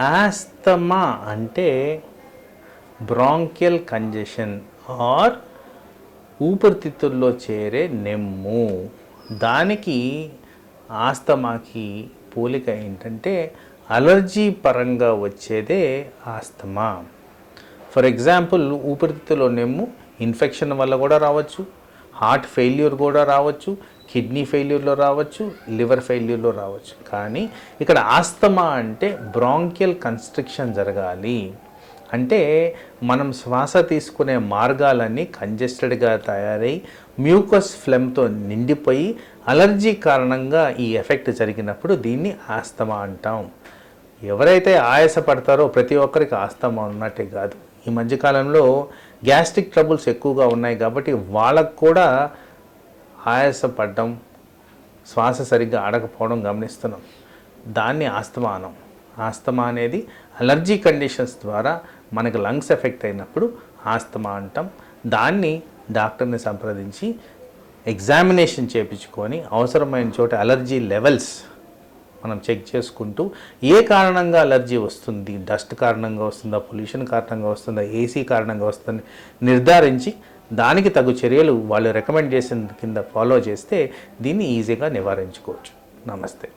Asthma అంటే bronchial congestion are ఊపిరితిత్తుల్లో చేరే నెమ్ము. దానికి ఆస్తమాకి పోలిక ఏంటంటే అలర్జీ పరంగా వచ్చేదే ఆస్తమా. ఫర్ ఎగ్జాంపుల్ ఊపిరితిత్తులో నెమ్ము ఇన్ఫెక్షన్ వల్ల కూడా రావచ్చు హార్ట్ ఫెయిల్యూర్ కూడా రావచ్చు కిడ్నీ ఫెయిల్యూర్లో రావచ్చు లివర్ ఫెయిల్యూర్లో రావచ్చు. కానీ ఇక్కడ ఆస్తమా అంటే బ్రాంకియల్ కన్స్ట్రిక్షన్ జరగాలి. అంటే మనం శ్వాస తీసుకునే మార్గాలన్నీ కంజెస్టెడ్గా తయారై మ్యూకస్ ఫ్లెమ్తో నిండిపోయి అలర్జీ కారణంగా ఈ ఎఫెక్ట్ జరిగినప్పుడు దీన్ని ఆస్తమా అంటాం. ఎవరైతే ఆయాసపడతారో ప్రతి ఒక్కరికి ఆస్తమా ఉన్నట్టే కాదు. ఈ మధ్యకాలంలో గ్యాస్ట్రిక్ ట్రబుల్స్ ఎక్కువగా ఉన్నాయి కాబట్టి వాళ్ళకు కూడా ఆయాసపడడం శ్వాస సరిగ్గా ఆడకపోవడం గమనిస్తున్నాం. దాన్ని ఆస్తమానం. ఆస్తమా అనేది అలర్జీ కండిషన్స్ ద్వారా మనకు లంగ్స్ ఎఫెక్ట్ అయినప్పుడు ఆస్తమా అంటాం. దాన్ని డాక్టర్ని సంప్రదించి ఎగ్జామినేషన్ చేయించుకొని అవసరమైన చోట అలర్జీ లెవెల్స్ మనం చెక్ చేసుకుంటూ ఏ కారణంగా అలర్జీ వస్తుంది డస్ట్ కారణంగా వస్తుందా పొల్యూషన్ కారణంగా వస్తుందా ఏసీ కారణంగా వస్తుందని నిర్ధారించి దానికి తగు చర్యలు వాళ్ళు రికమెండ్ చేసిన కింద ఫాలో చేస్తే దీన్ని ఈజీగా నివారించుకోవచ్చు. నమస్తే.